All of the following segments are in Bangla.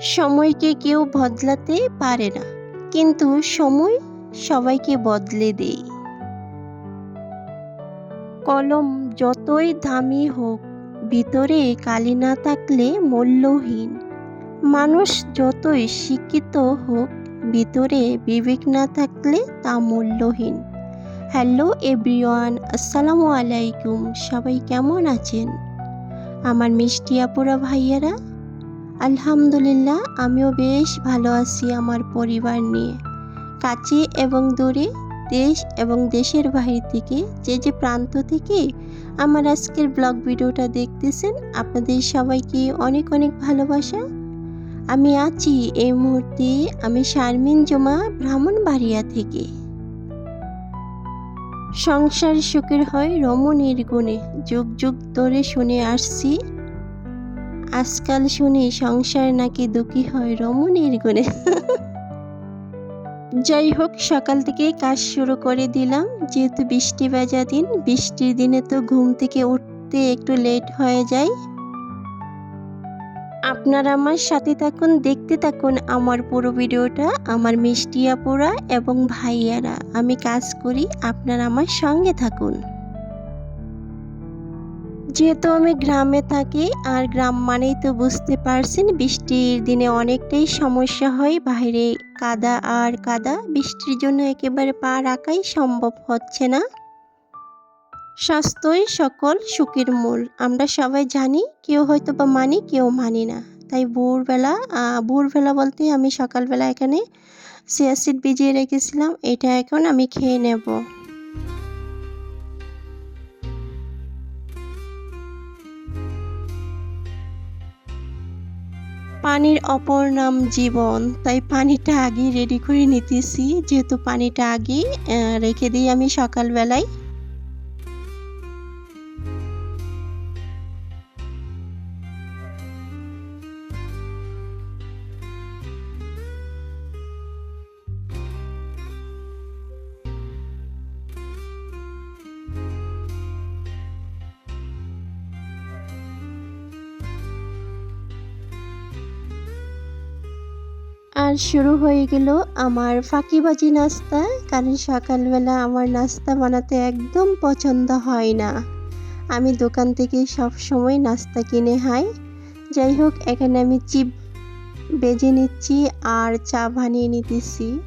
সময়কে কেউ বদলাতে পারে না। কিন্তু সময় সবাইকে বদলে দেয়। কলম যতই দামি হোক, ভিতরে কালি না থাকলে মূল্যহীন। মানুষ যতই শিক্ষিত হোক, ভিতরে বিবেক না থাকলে তা মূল্যহীন। হ্যালো এভরিওয়ান, আসসালামু আলাইকুম। সবাই কেমন আছেন? আমার মিষ্টি আপুরা ভাইয়ারা আলহামদুলিল্লাহ, আমিও বেশ ভালো আছি আমার পরিবার নিয়ে। কাছে এবং দূরে, দেশ এবং দেশের বাহির থেকে যে যে প্রান্ত থেকে আমার আজকের ব্লগ ভিডিওটা দেখতেছেন, আপনাদের সবাইকে অনেক অনেক ভালোবাসা। আমি আছি এই মুহূর্তে আমি শারমিন জমা ব্রাহ্মণবাড়িয়া থেকে। সংসার সুখের হয় রমণীর গুণে, যুগ যুগ ধরে শুনে আসছি। আজকাল শুনি সংসার নাকি দুঃখী হয় রমণীর গুণে। যাই হোক, সকাল থেকে কাজ শুরু করে দিলাম। যেহেতু বৃষ্টি ভেজা দিন, বৃষ্টির দিনে তো ঘুম থেকে উঠতে একটু লেট হয়ে যায়। আপনারা আমার সাথে থাকুন, দেখতে থাকুন আমার পুরো ভিডিওটা, আমার মিষ্টি আপুরা এবং ভাইয়ারা। আমি কাজ করি, আপনারা আমার সঙ্গে থাকুন। যেহেতু আমি গ্রামে থাকি, আর গ্রাম মানেই তো বুঝতে পারছেন, বৃষ্টির দিনে অনেকটাই সমস্যা হয়। বাইরে কাদা আর কাদা, বৃষ্টির জন্য একেবারে পা রাখাই সম্ভব হচ্ছে না। স্বাস্থ্যই সকল সুখের মূল। আমরা সবাই জানি, কেউ হয়তো বা মানি, কেউ মানি না। তাই ভোরবেলা ভোরবেলা বলতে আমি সকালবেলা এখানে সিয়াসিড ভিজিয়ে রেখেছিলাম, এটা এখন আমি খেয়ে নেব। পানির অপর নাম জীবন। তাই পানিটা আগে রেডি করে নিতেছি। যেহেতু পানিটা আগে রেখে দিই আমি সকালবেলায়। আর শুরু হয়ে গেল আমার ফাঁকিবাজি নাস্তা। কারণ সকালবেলা আমার নাস্তা বানাতে একদম পছন্দ হয় না। আমি দোকান থেকে সব সময় নাস্তা কিনে খাই। যাই হোক, এখানে আমি চিপ বেজে নিচ্ছি আর চা বানিয়ে নিতেছি।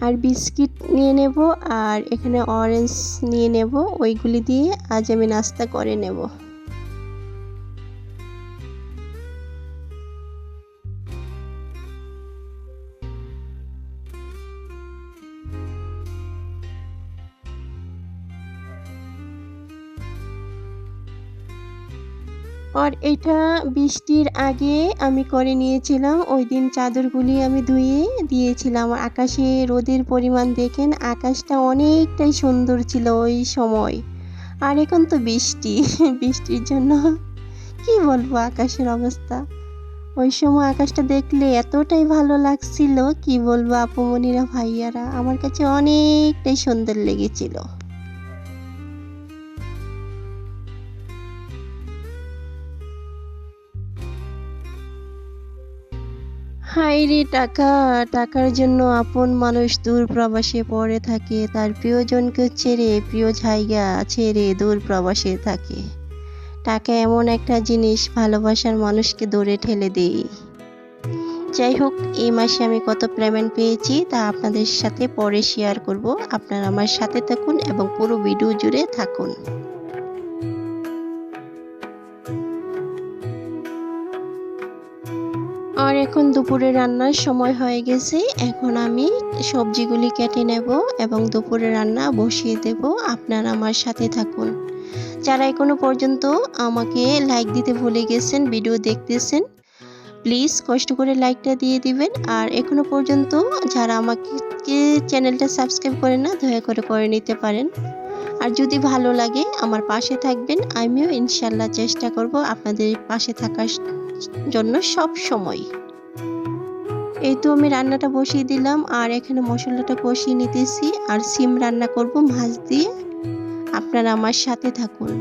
আর বিস্কিট নিয়ে নেব আর এখানে অরেঞ্জ নিয়ে নেব। ওইগুলি দিয়ে আজ আমি নাস্তা করে নেব। আর এটা বৃষ্টির আগে আমি করে নিয়েছিলাম। ওই দিন চাদরগুলি আমি ধুয়ে দিয়েছিলাম। আকাশে রোদের পরিমাণ দেখেন, আকাশটা অনেকটাই সুন্দর ছিল ওই সময়। আর এখন তো বৃষ্টি, বৃষ্টির জন্য কি বলব আকাশের অবস্থা? ওই সময় আকাশটা দেখলে এতটাই ভালো লাগছিল, কি বলব আপুমনিরা ভাইয়ারা, আমার কাছে অনেকটাই সুন্দর লেগেছিল। হাইরে টাকা, টাকার জন্য আপন মানুষ দূর প্রবাসে পড়ে থাকে, তার প্রিয়জনকে ছেড়ে প্রিয় জায়গা ছেড়ে দূর প্রবাসে থাকে। টাকা এমন একটা জিনিস ভালোবাসার মানুষকে দূরে ঠেলে দেই যাই হোক, এই মাসে আমি কত পেমেন্ট পেয়েছি তা আপনাদের সাথে পরে শেয়ার করব। আপনারা আমার সাথে থাকুন এবং পুরো ভিডিও জুড়ে থাকুন। এখন দুপুরে রান্নার সময় হয়ে গেছে। এখন আমি সবজিগুলি কেটে নেব এবং দুপুরে রান্না বসিয়ে দেব। আপনারা আমার সাথে থাকুন। যারা এখনও পর্যন্ত আমাকে লাইক দিতে ভুলে গেছেন ভিডিও দেখতেছেন প্লিজ কষ্ট করে লাইকটা দিয়ে দিবেন। আর এখনও পর্যন্ত যারা আমাকে চ্যানেলটা সাবস্ক্রাইব করে না, দয়া করে করে নিতে পারেন। আর যদি ভালো লাগে, আমার পাশে থাকবেন। আমিও ইনশাল্লাহ চেষ্টা করব আপনাদের পাশে থাকার জন্য সব সময়। এই তো আমি রান্নাটা বসিয়ে দিলাম, আর এখানে মশলাটা কষিয়ে নিতেছি, আর সিম রান্না করব মাছ দিয়ে। আপনারা আমার সাথে থাকুন।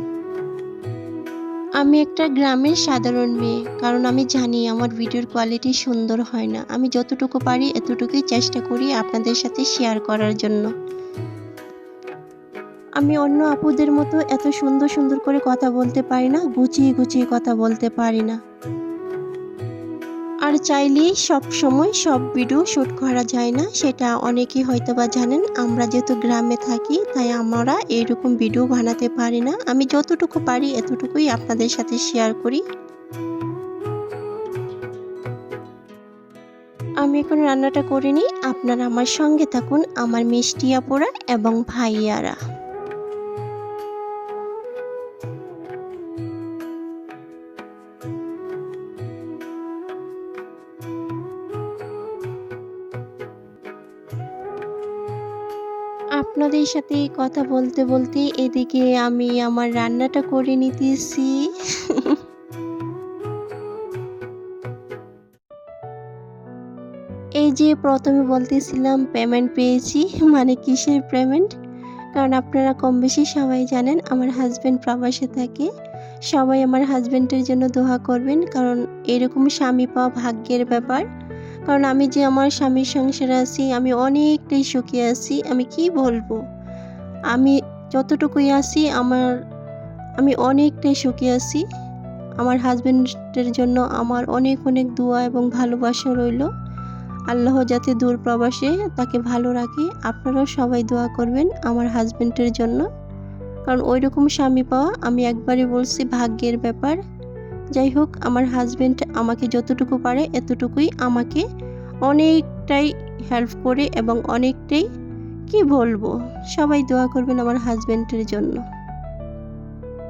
আমি একটা গ্রামের সাধারণ মেয়ে, কারণ আমি জানি আমার ভিডিওর কোয়ালিটি সুন্দর হয় না। আমি যতটুকু পারি এতটুকুই চেষ্টা করি আপনাদের সাথে শেয়ার করার জন্য। আমি অন্য আপুদের মতো এত সুন্দর সুন্দর করে কথা বলতে পারি না, গুছিয়ে গুছিয়ে কথা বলতে পারি না। আর চাইলেই সব সময় সব ভিডিও শ্যুট করা যায় না, সেটা অনেকেই হয়তো বা জানেন। আমরা যেহেতু গ্রামে থাকি, তাই আমরা এইরকম ভিডিও বানাতে পারি না। আমি যতটুকু পারি এতটুকুই আপনাদের সাথে শেয়ার করি। আমি এখন রান্নাটা করে নিই। আপনারা আমার সঙ্গে থাকুন, আমার মিষ্টি আপুরা এবং ভাইয়ারা। আপনাদের সাথে কথা বলতে বলতে এদিকে আমি আমার রান্নাটা করে নিতেছি। এই যে প্রথমে বলতেছিলাম পেমেন্ট পেয়েছি মানে কিসের পেমেন্ট কারণ আপনারা কম বেশি সবাই জানেন, আমার হাজব্যান্ড প্রবাসে থাকে। সবাই আমার হাজব্যান্ডের জন্য দোয়া করবেন, কারণ এরকম স্বামী পাওয়া ভাগ্যের ব্যাপার। কারণ আমি যে আমার স্বামীর সংসারে আছি, আমি অনেকটাই সুখী আছি, আমি কি বলব? আমি যতটুকুই আছি, আমার, আমি অনেকটাই সুখী আছি। আমার হাজব্যান্ডের জন্য আমার অনেক অনেক দোয়া এবং ভালোবাসা রইল। আল্লাহ যাতে দূর প্রবাসে তাকে ভালো রাখে, আপনারাও সবাই দোয়া করবেন আমার হাজব্যান্ডের জন্য। কারণ ওই রকম স্বামী পাওয়া, আমি একবারই বলছি ভাগ্যের ব্যাপার। যাই হোক, আমার হাজব্যান্ড আমাকে যতটুকু পারে এতটুকুই আমাকে অনেকটাই হেল্প করে এবং অনেকটাই কি বলব, সবাই দোয়া করবেন আমার হাজব্যান্ডের জন্য।